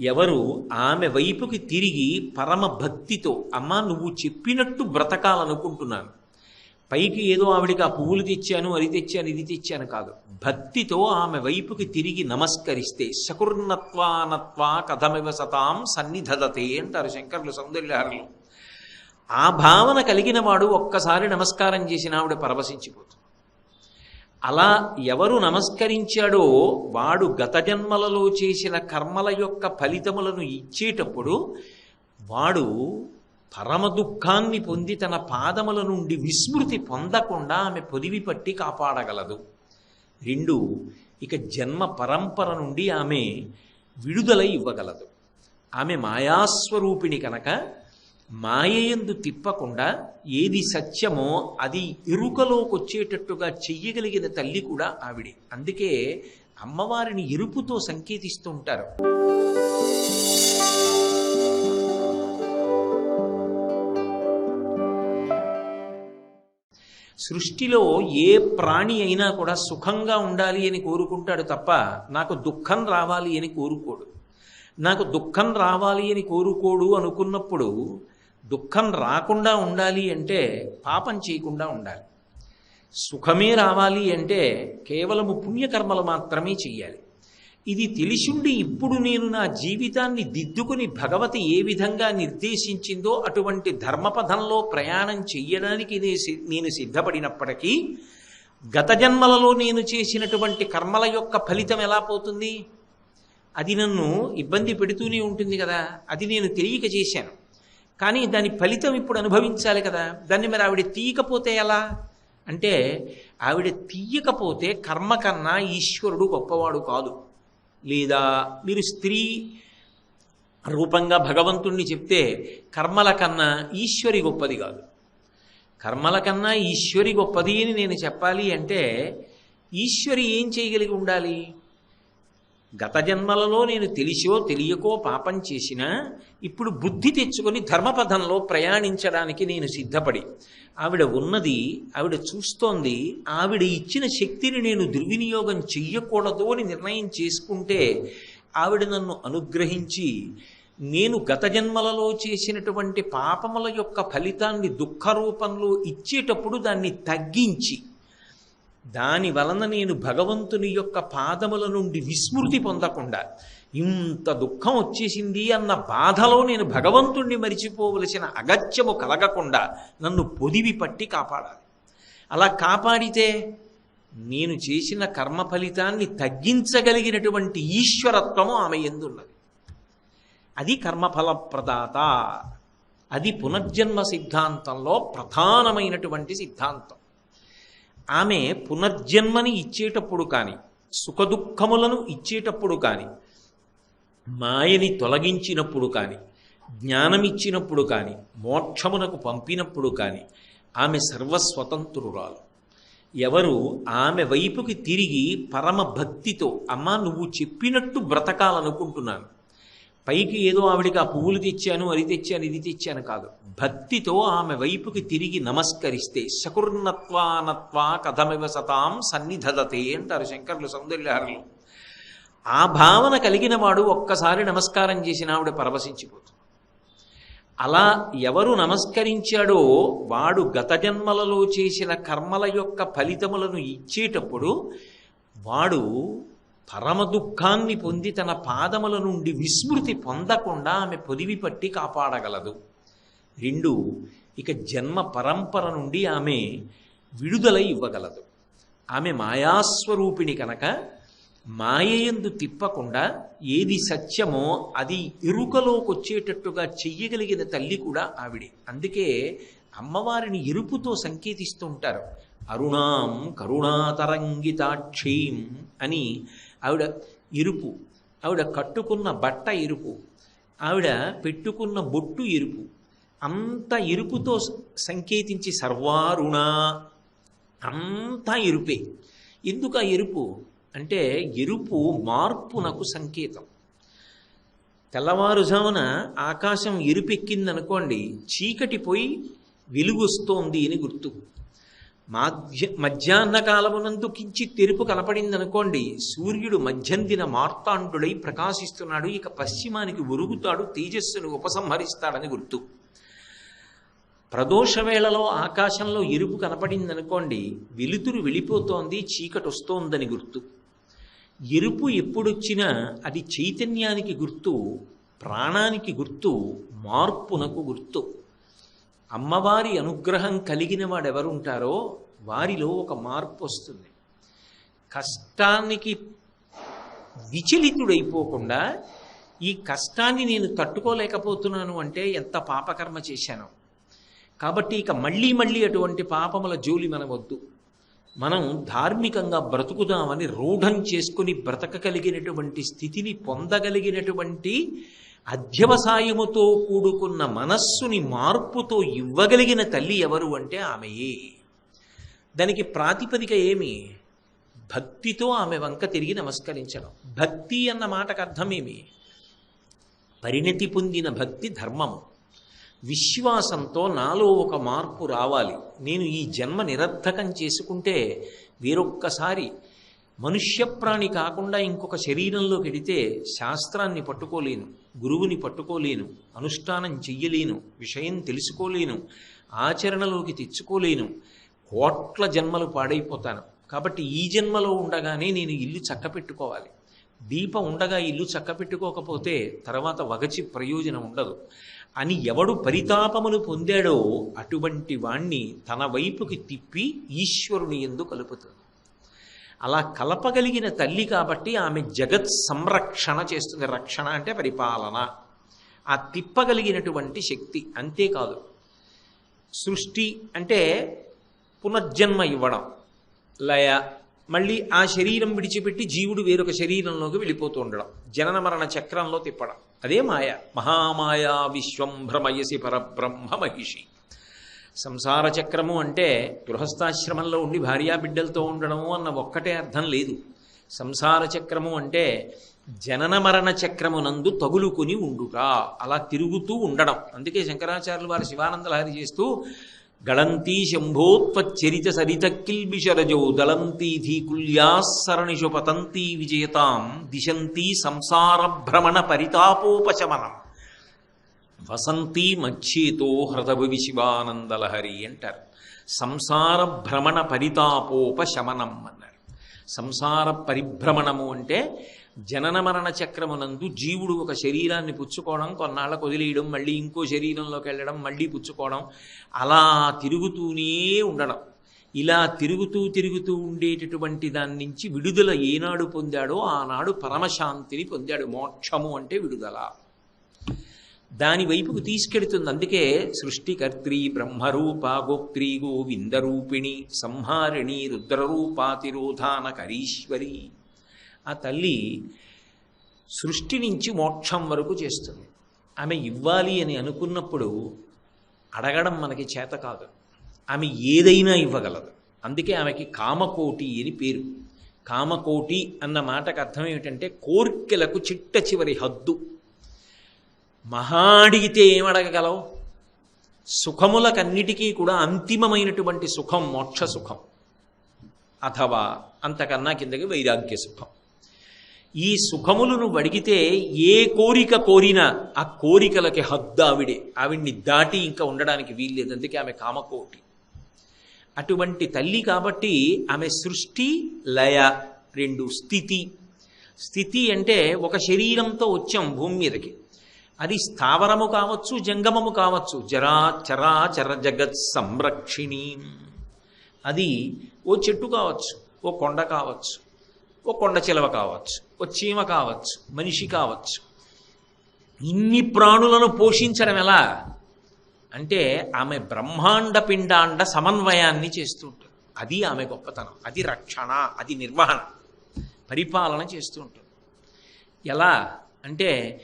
ఎవరు ఆమె వైపుకి తిరిగి పరమ భక్తితో అమ్మా నువ్వు చెప్పినట్టు బ్రతకాలనుకుంటున్నాను. పైకి ఏదో ఆవిడికి ఆ పువ్వులు తెచ్చాను అది తెచ్చాను ఇది తెచ్చాను కాదు. భక్తితో ఆమె వైపుకి తిరిగి నమస్కరిస్తే శకుర్ణత్వానత్వా కథమివ సతాం సన్నిధదతే అంటారు శంకర్లు సౌందర్యహారులు. ఆ భావన కలిగిన వాడు ఒక్కసారి నమస్కారం చేసిన ఆవిడ పరవశించిపోతుంది. అలా ఎవరు నమస్కరించాడో వాడు గత జన్మలలో చేసిన కర్మల యొక్క ఫలితములను ఇచ్చేటప్పుడు వాడు పరమ దుఃఖాన్ని పొంది తన పాదముల నుండి విస్మృతి పొందకుండా ఆమె పొదివి పట్టి కాపాడగలదు. రెండు ఇక జన్మ పరంపర నుండి ఆమె విడుదల ఇవ్వగలదు. ఆమె మాయాస్వరూపిణి కనుక మాయయందు తిప్పకుండా ఏది సత్యమో అది ఎరుకలోకి వచ్చేటట్టుగా చెయ్యగలిగిన తల్లి కూడా ఆవిడే. అందుకే అమ్మవారిని ఎరుపుతో సంకేతిస్తూ ఉంటారు. సృష్టిలో ఏ ప్రాణి అయినా కూడా సుఖంగా ఉండాలి అని కోరుకుంటాడు తప్ప నాకు దుఃఖం రావాలి అని కోరుకోడు. నాకు దుఃఖం రావాలి అని కోరుకోడు అనుకున్నప్పుడు దుఃఖం రాకుండా ఉండాలి అంటే పాపం చేయకుండా ఉండాలి. సుఖమే రావాలి అంటే కేవలము పుణ్యకర్మలు మాత్రమే చెయ్యాలి. ఇది తెలిసిండి ఇప్పుడు నేను నా జీవితాన్ని దిద్దుకుని భగవతి ఏ విధంగా నిర్దేశించిందో అటువంటి ధర్మపథంలో ప్రయాణం చెయ్యడానికి సి- నేను సిద్ధపడినప్పటికీ గత జన్మలలో నేను చేసినటువంటి కర్మల యొక్క ఫలితం ఎలా పోతుంది? అది నన్ను ఇబ్బంది పెడుతూనే ఉంటుంది కదా. అది నేను తెలియక చేశాను. కానీ దాని ఫలితం ఇప్పుడు అనుభవించాలి కదా. దాన్ని మరి ఆవిడ తీయకపోతే ఎలా? అంటే ఆవిడ తీయకపోతే కర్మ కన్నా ఈశ్వరుడు గొప్పవాడు కాదు. లేదా మీరు స్త్రీ రూపంగా భగవంతుణ్ణి చెప్తే కర్మల కన్నా ఈశ్వరి గొప్పది కాదు. కర్మల కన్నా ఈశ్వరి గొప్పది అని నేను చెప్పాలి అంటే ఈశ్వరి ఏం చేయగలిగి ఉండాలి? గత జన్మలలో నేను తెలిసో తెలియకో పాపం చేసినా ఇప్పుడు బుద్ధి తెచ్చుకొని ధర్మపథంలో ప్రయాణించడానికి నేను సిద్ధపడి. ఆవిడ ఉన్నది ఆవిడ చూస్తోంది ఆవిడ ఇచ్చిన శక్తిని నేను దుర్వినియోగం చెయ్యకూడదు అని నిర్ణయం చేసుకుంటే ఆవిడ నన్ను అనుగ్రహించి నేను గత జన్మలలో చేసినటువంటి పాపముల యొక్క ఫలితాన్ని దుఃఖ రూపంలో ఇచ్చేటప్పుడు దాన్ని తగ్గించి దాని వలన నేను భగవంతుని యొక్క పాదముల నుండి విస్మృతి పొందకుండా ఇంత దుఃఖం వచ్చేసింది అన్న బాధలో నేను భగవంతుణ్ణి మరిచిపోవలసిన అగత్యము కలగకుండా నన్ను పొదివి పట్టి కాపాడాలి. అలా కాపాడితే నేను చేసిన కర్మ ఫలితాన్ని తగ్గించగలిగినటువంటి ఈశ్వరత్వము ఆమె ఎందున్నది? అది కర్మఫల ప్రదాత అది పునర్జన్మ సిద్ధాంతంలో ప్రధానమైనటువంటి సిద్ధాంతం. ఆమె పునర్జన్మని ఇచ్చేటప్పుడు కానీ సుఖదుఖములను ఇచ్చేటప్పుడు కానీ మాయని తొలగించినప్పుడు కానీ జ్ఞానం ఇచ్చినప్పుడు కానీ మోక్షమునకు పంపినప్పుడు కానీ ఆమె సర్వస్వతంత్రురాలు. ఎవరు ఆమె వైపుకి తిరిగి పరమ భక్తితో అమ్మా నువ్వు చెప్పినట్టు బ్రతకాలనుకుంటున్నాను. పైకి ఏదో ఆవిడికి ఆ పువ్వులు తెచ్చాను అది తెచ్చాను ఇది తెచ్చాను కాదు. భక్తితో ఆమె వైపుకి తిరిగి నమస్కరిస్తే శకుర్ణత్వానత్వా కథమివ సతాం సన్నిధదతే అంటారు శంకర్లు సౌందర్యహారులు. ఆ భావన కలిగిన వాడు ఒక్కసారి నమస్కారం చేసిన ఆవిడ పరవశించిపోతుంది. అలా ఎవరు నమస్కరించాడో వాడు గత జన్మలలో చేసిన కర్మల యొక్క ఫలితములను ఇచ్చేటప్పుడు వాడు పరమ దుఃఖాన్ని పొంది తన పాదముల నుండి విస్మృతి పొందకుండా ఆమె పొదివి పట్టి కాపాడగలదు. రెండు ఇక జన్మ పరంపర నుండి ఆమె విడుదల ఇవ్వగలదు. ఆమె మాయాస్వరూపిణి కనుక మాయయందు తిప్పకుండా ఏది సత్యమో అది ఎరుకలోకి వచ్చేటట్టుగా చెయ్యగలిగిన తల్లి కూడా ఆవిడే. అందుకే అమ్మవారిని ఎరుపుతో సంకేతిస్తుంటారు అరుణాం కరుణాతరంగితాక్షీం అని ఆవిడ ఇరుపు ఆవిడ కట్టుకున్న బట్ట ఇరుపు ఆవిడ పెట్టుకున్న బొట్టు ఇరుపు. అంత ఇరుపుతో సంకేతించి సర్వారుణ. అంతా ఇరుపే. ఎందుకు ఆ ఎరుపు అంటే ఎరుపు మార్పునకు సంకేతం. తెల్లవారుజామున ఆకాశం ఎరుపెక్కిందనుకోండి చీకటి పోయి వెలుగు వస్తోంది అని గుర్తు. మాధ్య మధ్యాహ్న కాలమునందు కించి తెరుపు కనపడిందనుకోండి సూర్యుడు మధ్యందిన మార్తాండుడై ప్రకాశిస్తున్నాడు ఇక పశ్చిమానికి ఒరుగుతాడు తేజస్సును ఉపసంహరిస్తాడని గుర్తు. ప్రదోష వేళలో ఆకాశంలో ఎరుపు కనపడిందనుకోండి వెలుతురు వెళ్ళిపోతోంది చీకటి వస్తోందని గుర్తు. ఎరుపు ఎప్పుడొచ్చినా అది చైతన్యానికి గుర్తు ప్రాణానికి గుర్తు మార్పునకు గుర్తు. అమ్మవారి అనుగ్రహం కలిగిన వాడెవరుంటారో వారిలో ఒక మార్పు వస్తుంది కష్టానికి విచలితుడైపోకుండా ఈ కష్టాన్ని నేను తట్టుకోలేకపోతున్నాను అంటే ఎంత పాపకర్మ చేశాను. కాబట్టి ఇక మళ్ళీ మళ్ళీ అటువంటి పాపముల జోలి మనవద్దు మనం ధార్మికంగా బ్రతుకుదామని రూఢం చేసుకుని బ్రతకగలిగినటువంటి స్థితిని పొందగలిగినటువంటి అధ్యవసాయముతో కూడుకున్న మనస్సుని మార్పుతో ఇవ్వగలిగిన తల్లి ఎవరు అంటే ఆమెయే. దానికి ప్రాతిపదిక ఏమి? భక్తితో ఆమె వంక తిరిగి నమస్కరించడం. భక్తి అన్న మాటకు అర్థమేమి పరిణతి పొందిన భక్తి ధర్మము. విశ్వాసంతో నాలో ఒక మార్పు రావాలి. నేను ఈ జన్మ నిరర్థకం చేసుకుంటే వేరొక్కసారి మనుష్య ప్రాణి కాకుండా ఇంకొక శరీరంలోకి వెడితే శాస్త్రాన్ని పట్టుకోలేను గురువుని పట్టుకోలేను అనుష్ఠానం చెయ్యలేను విషయం తెలుసుకోలేను ఆచరణలోకి తెచ్చుకోలేను కోట్ల జన్మలు పాడైపోతాను. కాబట్టి ఈ జన్మలో ఉండగానే నేను ఇల్లు చక్కపెట్టుకోవాలి. దీపం ఉండగా ఇల్లు చక్కపెట్టుకోకపోతే తర్వాత వగచి ప్రయోజనం ఉండదు. అని ఎవడు పరితాపములు పొందాడో అటువంటి వాణ్ణి తన వైపుకి తిప్పి ఈశ్వరుని ఎందు కలుపుతుంది అలా కలపగలిగిన తల్లి కాబట్టి ఆమె జగత్ సంరక్షణ చేస్తుంది. రక్షణ అంటే పరిపాలన. ఆ తిప్పగలిగినటువంటి శక్తి అంతేకాదు. సృష్టి అంటే పునర్జన్మ ఇవ్వడం. లయ మళ్ళీ ఆ శరీరం విడిచిపెట్టి జీవుడు వేరొక శరీరంలోకి వెళ్ళిపోతూ ఉండడం. జనన మరణ చక్రంలో తిప్పడం. అదే మాయ. మహామాయా విశ్వం భ్రమయసి పరబ్రహ్మ మహిషి. సంసార చక్రము అంటే గృహస్థాశ్రమంలో ఉండి భార్యా బిడ్డలతో ఉండడము అన్న ఒక్కటే అర్థం లేదు. సంసార చక్రము అంటే జనన మరణ చక్రమునందు తగులుకుని ఉండుట. అలా తిరుగుతూ ఉండడం. అందుకే శంకరాచార్యులు వారు శివానంద లహరి చేస్తూ గళంతీ శంభోత్వచ్చరిత సరిత కిల్బిషరజో దళంతీ ధీకుల్యాసరణిషు పతంతీ విజయతాం దిశంతీ సంసార భ్రమణ పరితాపోపశమనం. వసంతి మధ్యేతో హృదభవి శివానందలహరి అంటారు. సంసార భ్రమణ పరితాపోపశమనం అన్నారు. సంసార పరిభ్రమణము అంటే జనన మరణ చక్రమునందు జీవుడు ఒక శరీరాన్ని పుచ్చుకోవడం కొన్నాళ్ళకు వదిలేయడం మళ్ళీ ఇంకో శరీరంలోకి వెళ్ళడం మళ్ళీ పుచ్చుకోవడం అలా తిరుగుతూనే ఉండడం. ఇలా తిరుగుతూ తిరుగుతూ ఉండేటటువంటి దాని నుంచి విడుదల ఏనాడు పొందాడో ఆనాడు పరమశాంతిని పొందాడు. మోక్షము అంటే విడుదల. దాని వైపుకు తీసుకెడుతుంది. అందుకే సృష్టికర్త్రి బ్రహ్మరూప గోప్త్రి గోవిందరూపిణి సంహారిణి రుద్రరూపాతిరోధాన కరీశ్వరి ఆ తల్లి సృష్టి నుంచి మోక్షం వరకు చేస్తుంది. ఆమె ఇవ్వాలి అని అనుకున్నప్పుడు అడగడం మనకి చేత కాదు. ఆమె ఏదైనా ఇవ్వగలదు. అందుకే ఆమెకి కామకోటి అని పేరు. కామకోటి అన్న మాటకు అర్థం ఏమిటంటే కోర్కెలకు చిట్ట చివరి హద్దు. మహా అడిగితే ఏమడగగలవు? సుఖములకన్నిటికీ కూడా అంతిమమైనటువంటి సుఖం మోక్ష సుఖం. అథవా అంతకన్నా కిందకి వైరాగ్య సుఖం. ఈ సుఖములు నువ్వు అడిగితే ఏ కోరిక కోరినా ఆ కోరికలకి హద్దు ఆవిడే. ఆవిడ్ని దాటి ఇంకా ఉండడానికి వీల్లేదు. అందుకే ఆమె కామకోటి. అటువంటి తల్లి కాబట్టి ఆమె సృష్టి లయ రెండు స్థితి. స్థితి అంటే ఒక శరీరంతో వచ్చాం భూమి మీదకి. అది స్థావరము కావచ్చు జంగమము కావచ్చు. జరా చరాచర జగత్ సంరక్షిణి. అది ఓ చెట్టు కావచ్చు ఓ కొండ కావచ్చు ఓ కొండ చిలవ కావచ్చు ఓ చీమ కావచ్చు మనిషి కావచ్చు. ఇన్ని ప్రాణులను పోషించడం ఎలా? అంటే ఆమె బ్రహ్మాండ పిండాండ సమన్వయాన్ని చేస్తుంటుంది. అది ఆమె గొప్పతనం. అది రక్షణ అది నిర్వహణ పరిపాలన చేస్తూ ఉంటుంది ఎలా? అంటే